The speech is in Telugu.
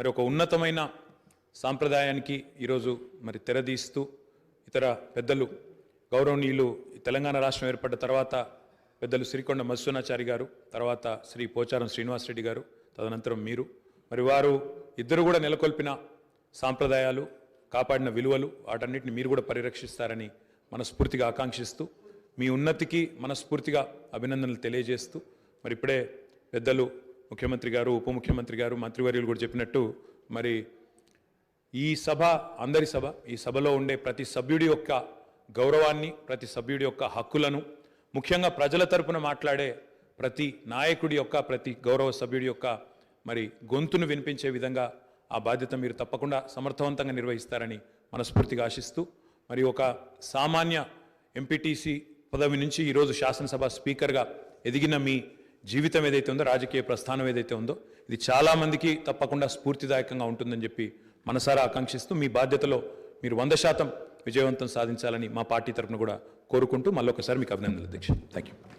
మరి ఒక ఉన్నతమైన సాంప్రదాయానికి ఈరోజు మరి తెరదీస్తూ ఇతర పెద్దలు గౌరవనీయులు ఈ తెలంగాణ రాష్ట్రం ఏర్పడ్డ తర్వాత పెద్దలు శ్రీకొండ మత్స్యనాచారి గారు తర్వాత శ్రీ పోచారం శ్రీనివాసరెడ్డి గారు తదనంతరం మీరు. మరి వారు ఇద్దరు కూడా నెలకొల్పిన సాంప్రదాయాలు కాపాడిన విలువలు వాటన్నిటిని మీరు కూడా పరిరక్షిస్తారని మనస్ఫూర్తిగా ఆకాంక్షిస్తూ మీ ఉన్నతికి మనస్ఫూర్తిగా అభినందనలు తెలియజేస్తూ మరి ఇప్పుడే పెద్దలు ముఖ్యమంత్రి గారు ఉప ముఖ్యమంత్రి గారు మంత్రివర్యులు కూడా చెప్పినట్టు మరి ఈ సభ అందరి సభ ఈ సభలో ఉండే ప్రతి సభ్యుడి యొక్క గౌరవాన్ని ప్రతి సభ్యుడి యొక్క హక్కులను ముఖ్యంగా ప్రజల తరపున మాట్లాడే ప్రతి నాయకుడి యొక్క ప్రతి గౌరవ సభ్యుడి యొక్క మరి గొంతును వినిపించే విధంగా ఆ బాధ్యత మీరు తప్పకుండా సమర్థవంతంగా నిర్వహిస్తారని మనస్ఫూర్తిగా ఆశిస్తూ మరి ఒక సామాన్య ఎంపీటీసీ పదవి నుంచి ఈరోజు శాసనసభ స్పీకర్గా ఎదిగిన మీ జీవితం ఏదైతే ఉందో రాజకీయ ప్రస్థానం ఏదైతే ఉందో ఇది చాలామందికి తప్పకుండా స్ఫూర్తిదాయకంగా ఉంటుందని చెప్పి మనసారా ఆకాంక్షిస్తూ మీ బాధ్యతలో మీరు వంద శాతం విజయవంతం సాధించాలని మా పార్టీ తరఫున కూడా కోరుకుంటూ మళ్ళొకసారి మీకు అభినందనలు అధ్యక్ష థ్యాంక్ యూ